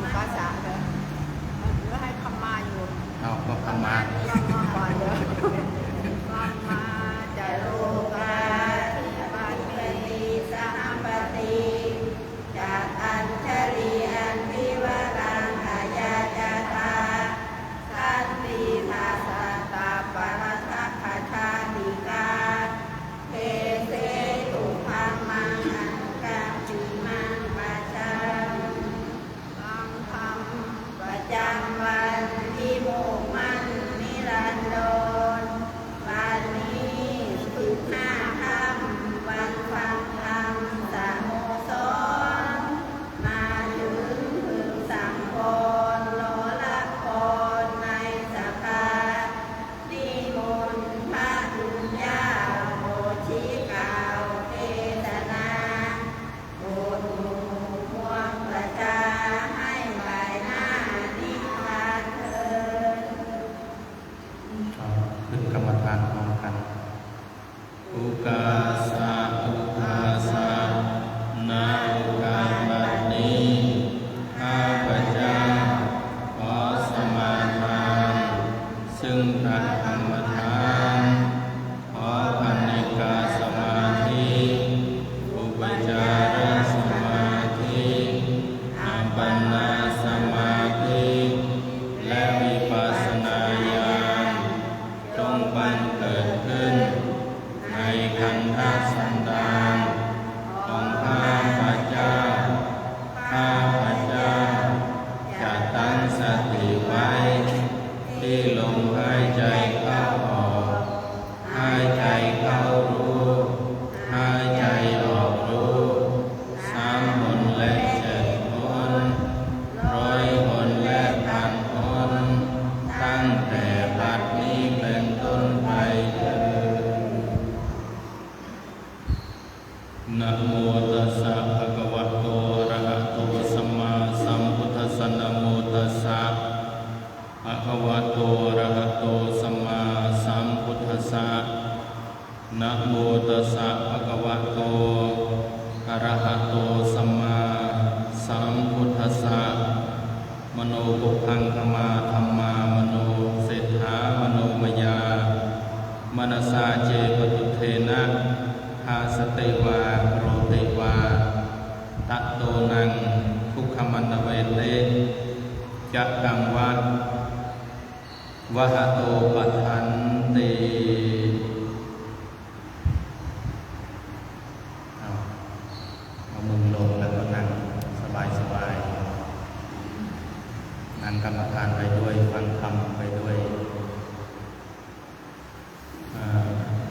อุปสรรคเลยก็ให้คำมาอยู่เอาก็ธรรมะลองมา หาสติวาโรตวาตะโตนังทุกขมันตเวเตจักกังวัดวหโตปัทันติเอาเอามือลงแล้วก็นั่งสบายสบายนั่งกรรมฐานไปด้วย ฟังธรรมไปด้วยอ่า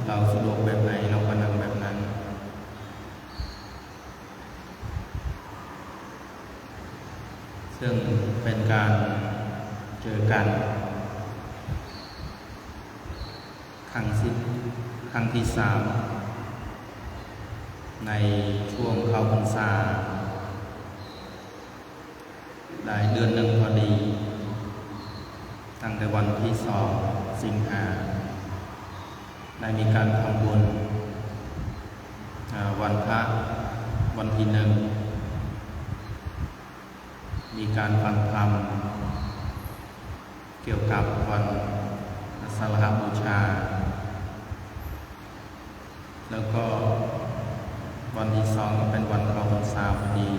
เราสะดวกแบบไหนเราก็นั่งแบบนั้น ซึ่งเป็นการเจอกัน ครั้งสิครั้งที่สาม ในช่วงเข้าพรรษาได้เดือนหนึ่งพอดี ตั้งแต่วันที่สองสิงหาได้มีการทำบุญวันพระวันที่หนึ่ง มีการฟังธรรม เกี่ยวกับวันสารหบูชา แล้วก็ วันที่สองก็เป็นวันเข้าพรรษาพอดี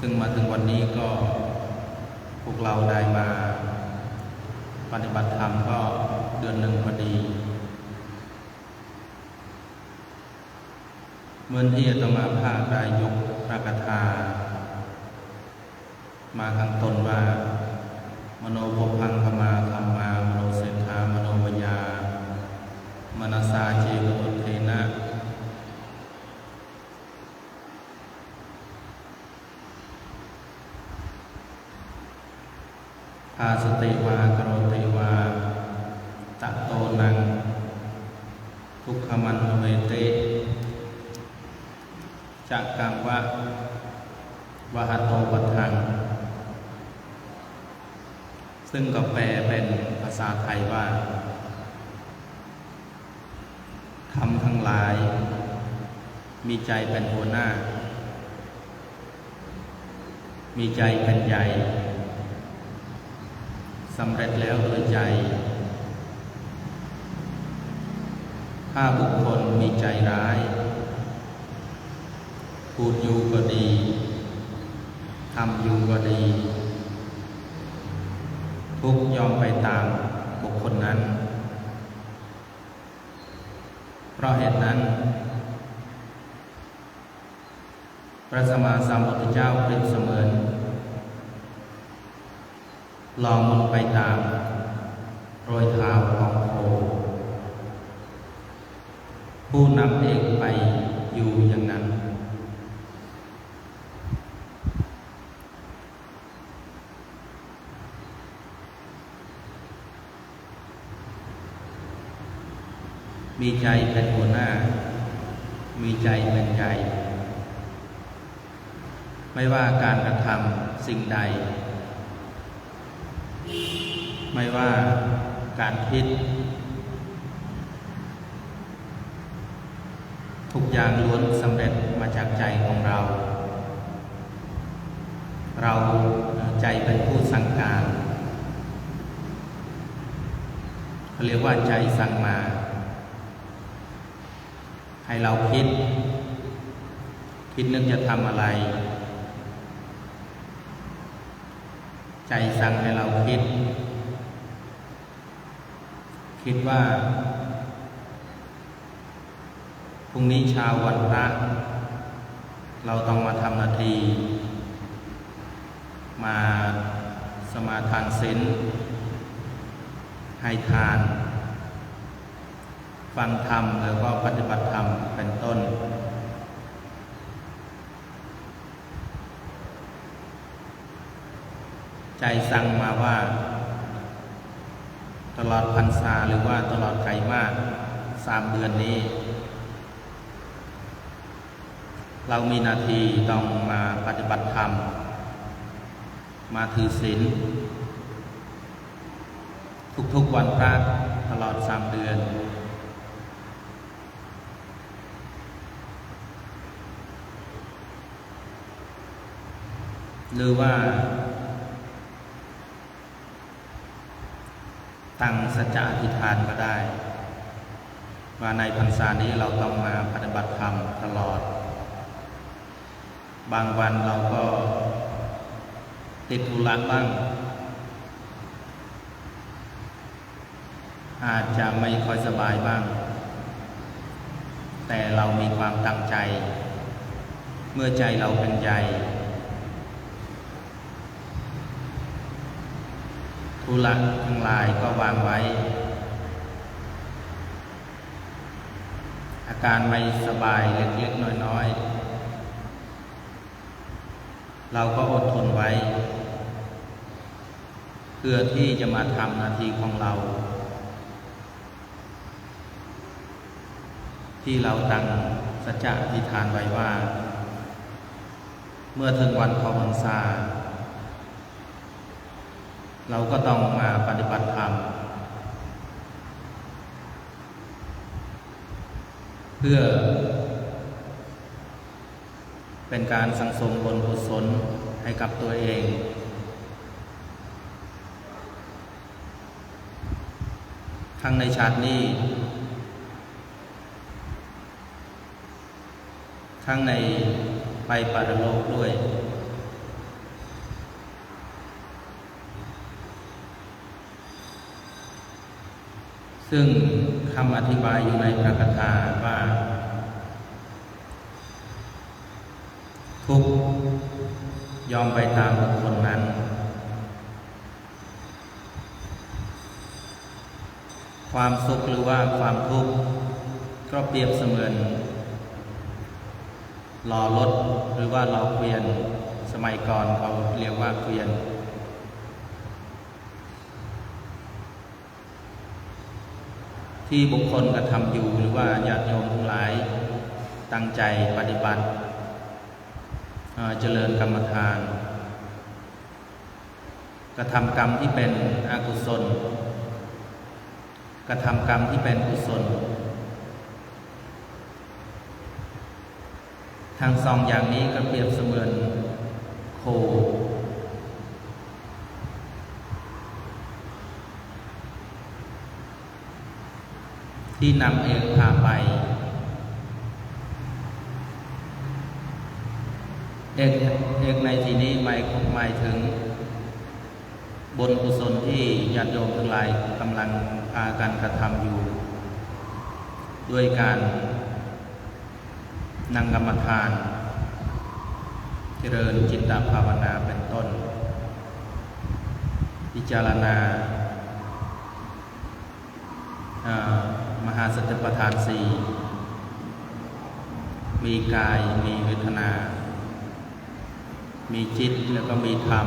ซึ่งมาถึงวันนี้ก็พวกเราได้มา ปฏิบัติธรรมก็เดือนหนึ่งพอดี เมื่อที่อาตมาภาพได้ยกพระกฐามาข้างต้นว่า มโนภพังขมาธรรมามโนเศรษฐามโนมยามนาสาเจวตุเทนะ พาสติวากรติวาตะโตนัง ทุกขมันเวเตจักกังวะวหโตปัฏฐัง ซึ่งก็แปลเป็นภาษาไทยว่าทำทั้งหลาย มีใจเป็นหัวหน้า มีใจเป็นใหญ่ สำเร็จแล้วโดยใจ ถ้าบุคคลมีใจร้าย พูดอยู่ก็ดี ทำอยู่ก็ดี ทุกยอมไปตามบุคคลนั้น เพราะเหตุนั้น พระสมมาสัมพุทธเจ้าเปรียบเสมือน ลองลงไปตามรอยเท้าของโคผู้นำเองไปอยู่อย่างนั้น มีใจเป็นหัวหน้า มีใจเป็นใหญ่ไม่ว่าการกระทำสิ่งใด ไม่ว่าการคิด ทุกอย่างล้วนสำเร็จมาจากใจของเรา เราใจเป็นผู้สั่งการเขาเรียกว่าใจสั่งมา ให้เราคิด คิดนึกจะทำอะไร ใจสั่งให้เราคิด คิดว่าพรุ่งนี้เช้าวันพระเราต้องมาทำนาที มาสมาทานศีลให้ทาน ฟังธรรมแล้วก็ปฏิบัติธรรมเป็นต้น ใจสั่งมาว่า ตลอดพรรษาหรือว่าตลอดไตรมาสสามเดือนนี้ เรามีนาทีต้องมาปฏิบัติธรรม มาถือศีลทุกๆวันพระตลอดสามเดือน หรือว่า ตั้งสัจจะอธิษฐานก็ได้ ว่าในพรรษานี้เราต้องมาปฏิบัติธรรมตลอด บางวันเราก็ติดธุระบ้าง อาจจะไม่ค่อยสบายบ้าง แต่เรามีความตั้งใจ เมื่อใจเราเป็นใหญ่ ธุระทั้งหลายก็วางไว้ อาการไม่สบายเล็กๆน้อยๆ เราก็อดทนไว้ เพื่อที่จะมาทำหนาทีของเรา ที่เราตั้งสัจจะอธิษฐานไว้ว่า เมื่อถึงวันเข้าพรรษา เราก็ต้องมาปฏิบัติธรรม เพื่อ เป็นการสังสมบนกุศลให้กับตัวเอง ทั้งในชาตินี้ ทั้งในไปปรโลกด้วย ซึ่งคำอธิบายอยู่ในพระคาถาว่า ทุกยอมไปตามบุคคลนั้น ความสุขหรือว่าความทุกข์ก็เปรียบเสมือนรอรถหรือว่าเราเกวียน สมัยก่อนเขาเรียกว่าเกวียน ที่บุคคลกระทำอยู่หรือว่าญาติโยมทั้งหลายตั้งใจปฏิบัติเจริญกรรมฐาน กระทำกรรมที่เป็นอกุศล กระทำกรรมที่เป็นกุศลทั้งสองอย่างนี้ก็เปรียบเสมือนโค ที่นำเอกพาไป เอกเอกในที่นี้หมายหมายถึง บนกุศลที่ญาติโยมทั้งหลายกำลังพากันกระทำอยู่ ด้วยการนั่งกรรมฐาน เจริญจิตตภาวนาเป็นต้น พิจารณาอ่า มหาสติปัฏฐานสี่มีกายมีเวทนา มีจิตแล้วก็มีธรรม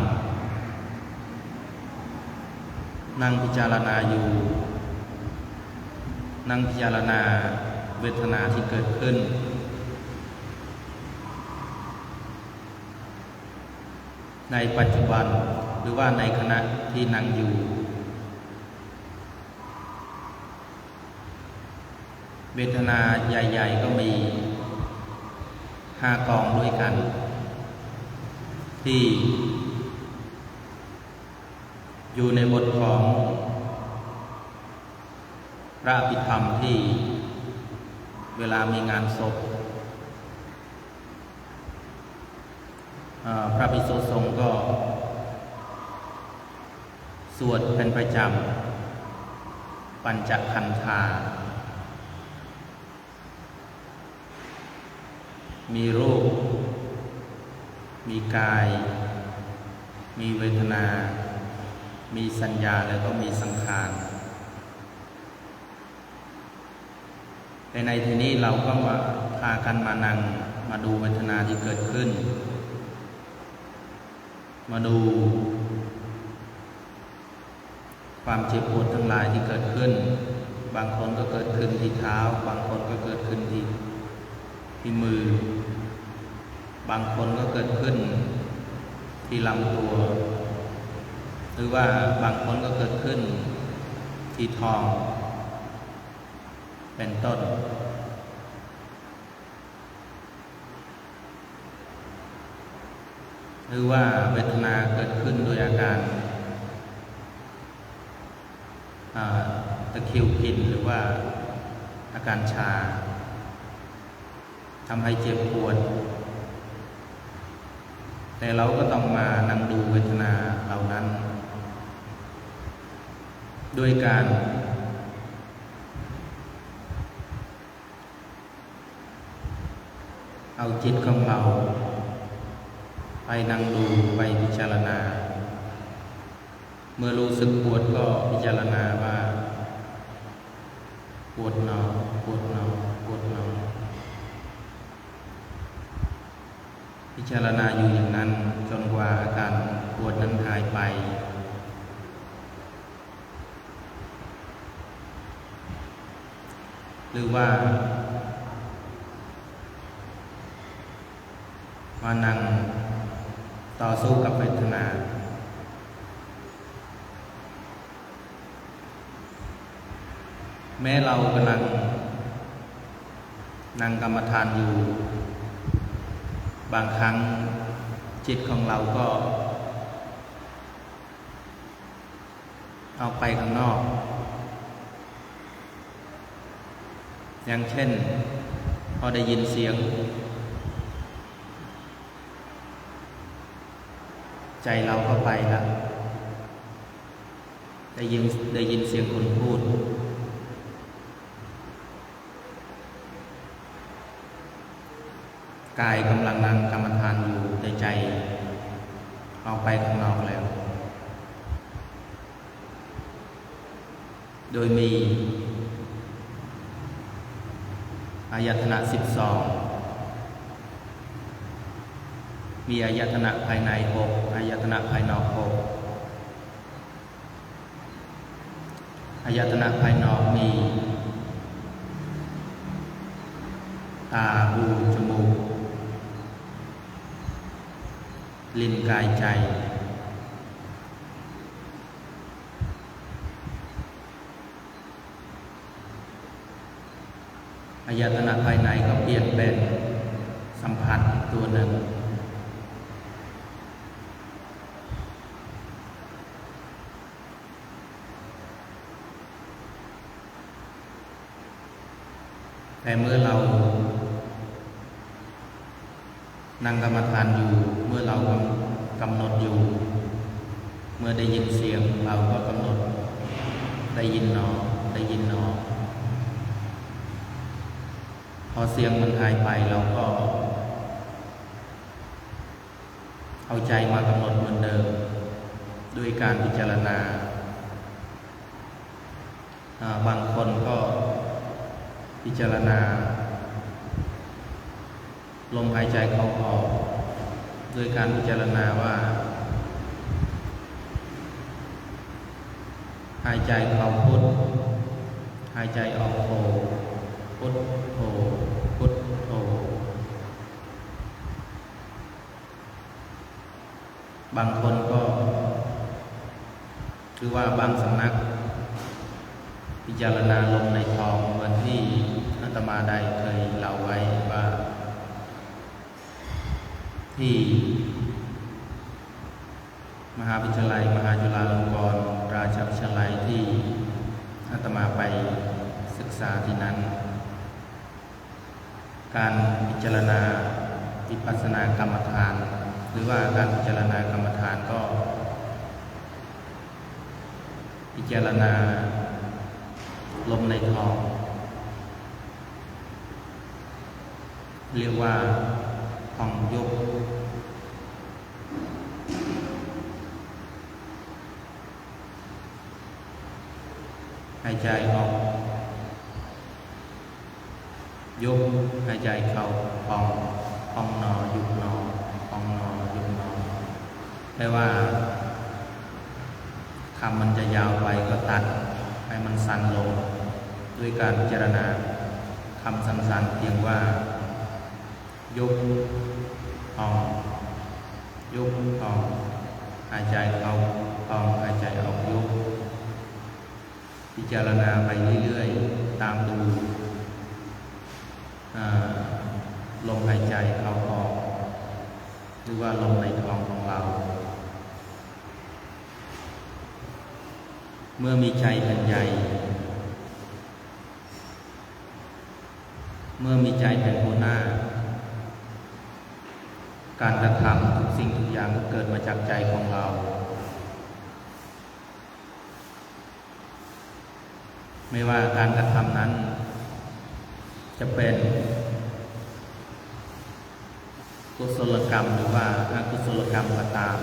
นั่งพิจารณาอยู่ นั่งพิจารณาเวทนาที่เกิดขึ้น ในปัจจุบันหรือว่าในขณะที่นั่งอยู่ เวทนาใหญ่ ๆ ก็มีห้ากองด้วยกัน ที่ อยู่ในบทของพระอภิธรรมที่เวลามีงานศพพระภิกษุสงฆ์ก็ สวดเป็นประจำ ปัญจคันธา มีรูป มีกาย มีเวทนา มีสัญญาแล้วก็มีสังขารแต่ในที่นี้เราก็มาพากันมานั่งมาดูเวทนาที่เกิดขึ้น มาดู ความเจ็บปวดทั้งหลายที่เกิดขึ้น บางคนก็เกิดขึ้นที่เท้า บางคนก็เกิดขึ้นที่ ที่มือ บางคนก็เกิดขึ้นที่ลำตัว หรือว่าบางคนก็เกิดขึ้นที่ท้อง เป็นต้น หรือว่าเวทนาเกิดขึ้นโดยอาการตะคิวกินหรือว่าอาการชา ทำให้เจ็บปวด แต่เราก็ต้องมานั่งดูเวทนาเหล่านั้น ด้วยการเอาจิตของเรา ไปนั่งดูไปพิจารณา เมื่อรู้สึกปวดก็พิจารณาว่า ปวดหนอปวดหนอปวดหนอ พิจารณาอยู่อย่างนั้น จนกว่าอาการปวดนั้นหายไป หรือว่ามานั่งต่อสู้กับเวทนาแม้เรากำลังนั่งกรรมฐานอยู่ บางครั้งจิตของเราก็ เอาไปข้างนอก อย่างเช่น พอได้ยินเสียง ใจเราก็ไปล้วได้ยินได้ยินเสียงคนพูด กายกำลังนั่งกรรมฐานอยู่แต่ใจออกไปข้างนอกแล้ว โดยมี อายตนะสิบสองมีอายตนะภายในหกอายตนะภายนอกหกอายตนะภายนอกมี ตา หู จมูก ลิ้นกายใจ อายตนะภายในก็เปลี่ยนเป็นสัมผัสตัวหนึ่งแต่เมื่อเรานั่งกรรมฐานอยู่ มื่อเรากำหนดอยู่ เมื่อได้ยินเสียงเราก็กำหนด ได้ยินหนอ ได้ยินหนอ พอเสียงมันหายไปเราก็ เอาใจมากำหนดเหมือนเดิม ด้วยการพิจารณาอ่าบางคนก็พิจารณา ลมหายใจเข้าออก ด้วยการพิจารณาว่า หายใจเข้าพุทธหายใจออกโทพุทโทพุทโทบางคนก็ คือว่าบางสำนัก พิจารณาลมในทองเหมือนที่อาตมาได้เคยเล่าไว้ว่าที่ หาวิทยาลัย มหาจุฬาลงกรณราชวิทยาลัยที่อาตมาไปศึกษาที่นั้น การพิจารณาวิปัสสนากรรมฐาน หรือว่าการพิจารณากรรมฐานก็ พิจารณาลมในท้องเรียกว่าห้องยก หายใจออก ยกหายใจเข้าพองพองนอยุบนอพองนอยุบนอไม่ว่าคำมันจะยาวไปก็ตัด ให้มันสั้นลง ด้วยการพิจารณาคำสั้นๆเพียงว่า ยกพองยกพองหายใจเข้าพองหายใจออกยก พิจารณาไปเรื่อยๆ ตามดูลมหายใจเข้าออก หรือว่าลมในท้องของเรา เมื่อมีใจเป็นใหญ่เมื่อมีใจเป็นหัวหน้า การกระทำทุกสิ่งทุกอย่างเกิดมาจากใจของเรา ไม่ว่าการกระทำนั้น จะเป็นกุศลกรรมหรือว่าอกุศลกรรมก็ตาม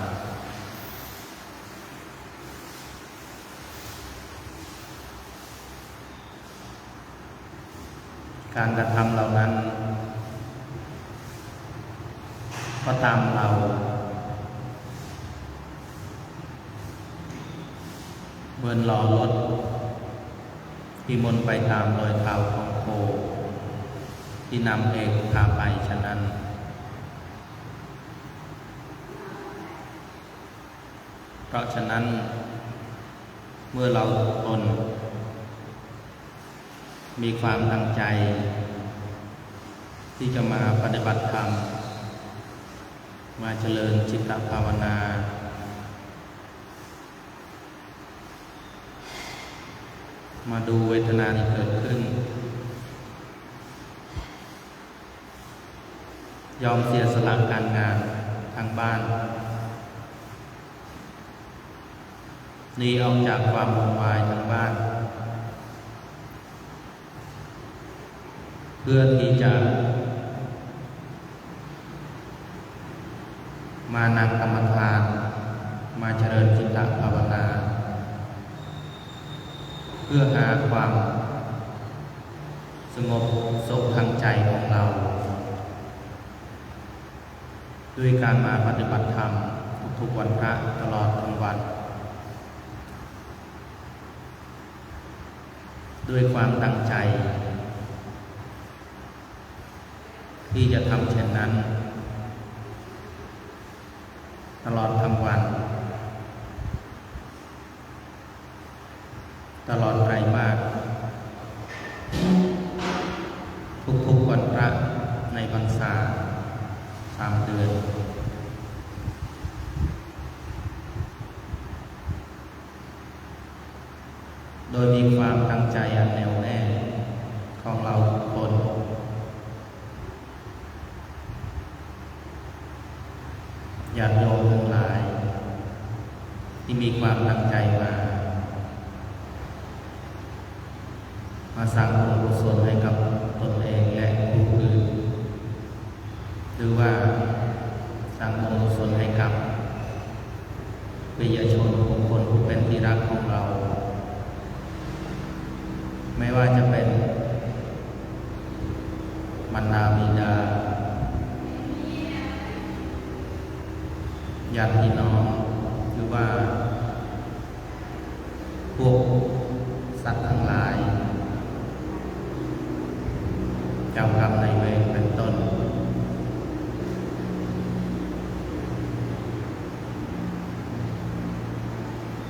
การกระทำเหล่านั้น ก็ตามเราเหมือนล้อรถ ที่มนไปตามรอยเท้าของโค ที่นำเอกพาไปฉะนั้น เพราะฉะนั้น เมื่อเราทุกคน มีความตั้งใจ ที่จะมาปฏิบัติธรรม มาเจริญจิตตภาวนา มาดูเวทนาที่เกิดขึ้น ยอมเสียสละการงานทางบ้านหนีออกจากความวุ่นวายทางบ้าน เพื่อที่จะ มานั่งกรรมฐาน มาเจริญจิตตภาวนา เพื่อหาความสงบสุขทางใจของเรา ด้วยการมาปฏิบัติธรรม ทุกๆวันพระตลอดทั้งวัน ด้วยความตั้งใจ ที่จะทำเช่นนั้น ตลอดทั้งวัน ตลอดไตรมาสทุกๆวันพระในพรรษาสามเดือน โดยมีความตั้งใจอันแน่วแน่ของเราทุกคน ญาติโยมทั้งหลาย ที่มีความตั้งใจมา มาสร้างบุญกุศลให้กับตนเองและผู้อื่น หรือว่าสร้างบุญกุศลให้กับวิยชนบุคคลผู้เป็นที่ รักของเรา ไม่ว่าจะเป็นมันดาบิดาญาติพี่น้อง หรือว่า พวกสัตว์ทั้งหลาย เจ้ากรรมในายเวรเป็นต้น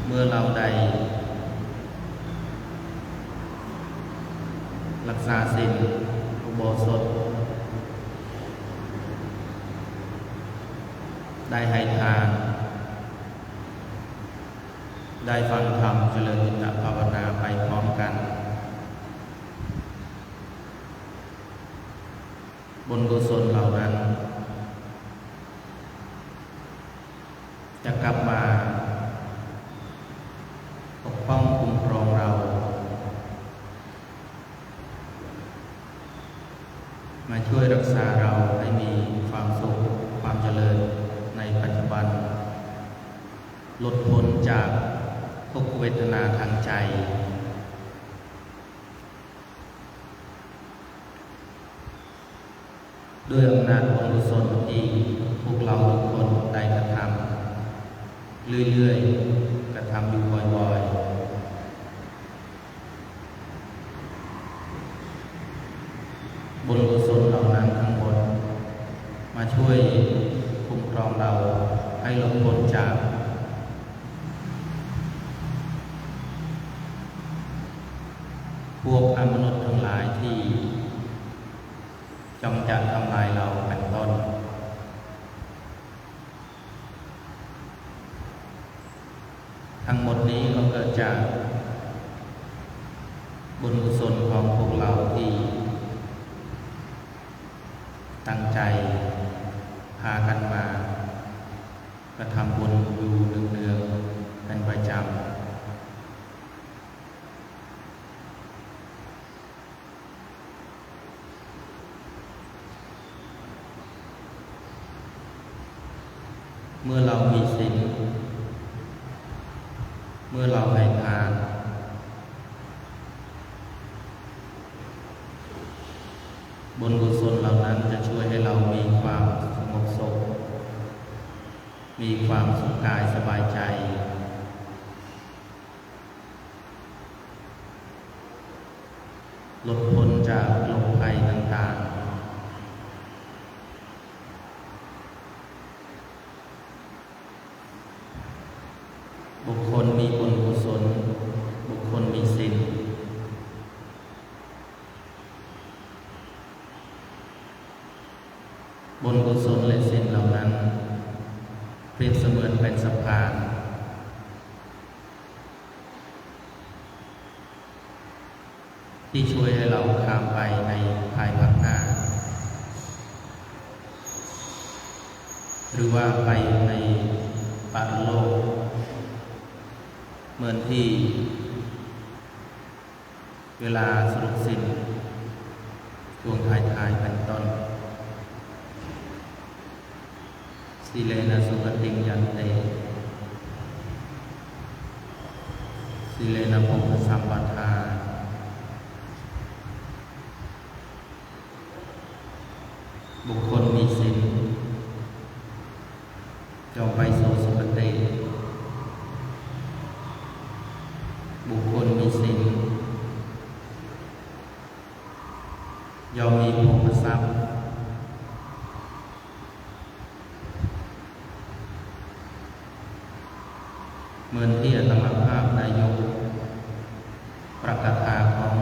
เมื่อเราได้ รักษาศีลอุโบสถ ได้ให้ทาน ได้ฟังธรรมเจริญจิตภาวนาไปพร้อมกันบนกุศลเหล่านั้น จะกลับมาปกป้องคุ้มครองเรา มาช่วยรักษาเราให้มีความสุขความเจริญในปัจจุบัน ลดพ้นจาก ทนาทางใจ ด้วยอำนาจบุญกุศลที่พวกเราทุกคนได้กระทำเรื่อยๆ กระทำอยู่บ่อยๆบุญกุศลเหล่านั้นทั้งหมดมาช่วยคุ้มครองเราให้หลบพ้นจาก พวกอมนุษย์ทั้งหลายที่จงจะทำลายเราเป็นต้น ทั้งหมดนี้ก็เกิดจาก บุญกุศลของพวกเราที่ ตั้งใจ พากันมากระทำบุญอยู่เนืองๆเป็นประจำ เมื่อเรามีศีลเมื่อเราให้ทานบุญกุศลเหล่านั้นจะช่วยให้เรามีความสงบสุขมีความสุขกายสบายใจ หลุดพ้นจากโรคภัยต่างๆ บุคคลมีบุญกุศล บุคคลมีศีลบุญกุศลและศีลเหล่านั้น เปรียบเสมือนเป็นสะพาน ที่ช่วยให้เราข้ามไปในภายภาคหน้า หรือว่าไปในปารโลก เหมือนที่ เวลาสรุปสิ้นช่วงท้ายท้ายเป็นต้นสิเลนะสุขติงยันเตสิเลนะภพสัมปทา บุคคลมีศีลจงไปสู่สุคติ บุคคลมีศีลยอมมีภพ ทรัพย์ เหมือนที่อาตมาภาพนายก ประกาศาของ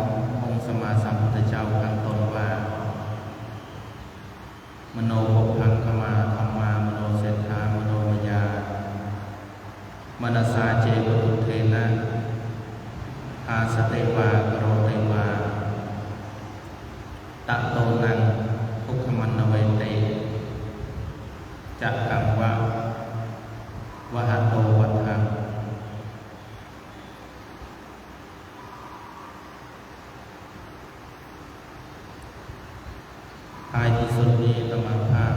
องค์สมมาสัมพุทธเจ้าข้างต้นว่า มโนภพังขมาธรรมามโนเศรษฐามโนมยามนสาเจวตุเทนะอาสเตวากโรเตวาตะโตนังทุกขมันนเวเตจะกังวะ วหาโตวัฏังท้ายที่สุดนี้ตมาภาพ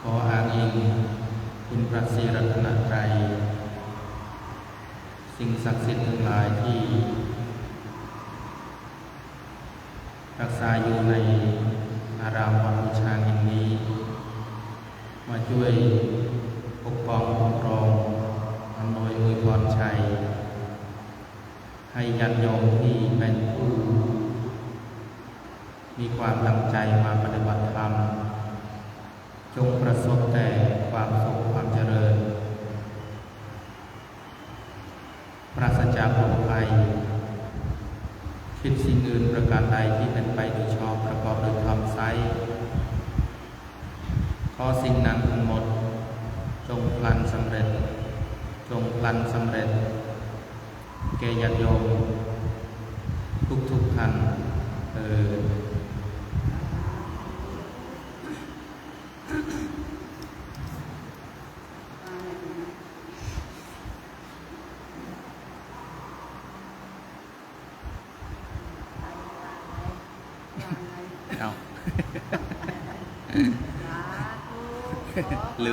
ขออ้างอิงคุณพ ระศรีรัตนตรัยสิ่งศักดิ์สิทธิ์ทั้งหลายที่ รักษาอยู่ในอารามวัดบูชาแห่งนี้ มาช่วยปกป้องคุ้มครองอำนวยอวยพรชัย ให้ญาติโยมที่เป็นผู้ มีความตั้งใจมาปฏิบัติธรรมจงประสบแต่ความสุข เจริญ ปราศจากโรคภัย คิดสิ่งอื่นประการใดที่เป็นไปโดยชอบประกอบโดยธรรมไซขอสิ่งนั้นทั้งหมด จงพลันสำเร็จ จงพลันสำเร็จ แก่ญาติโยมทุกทุกท่านเออ เอา ลื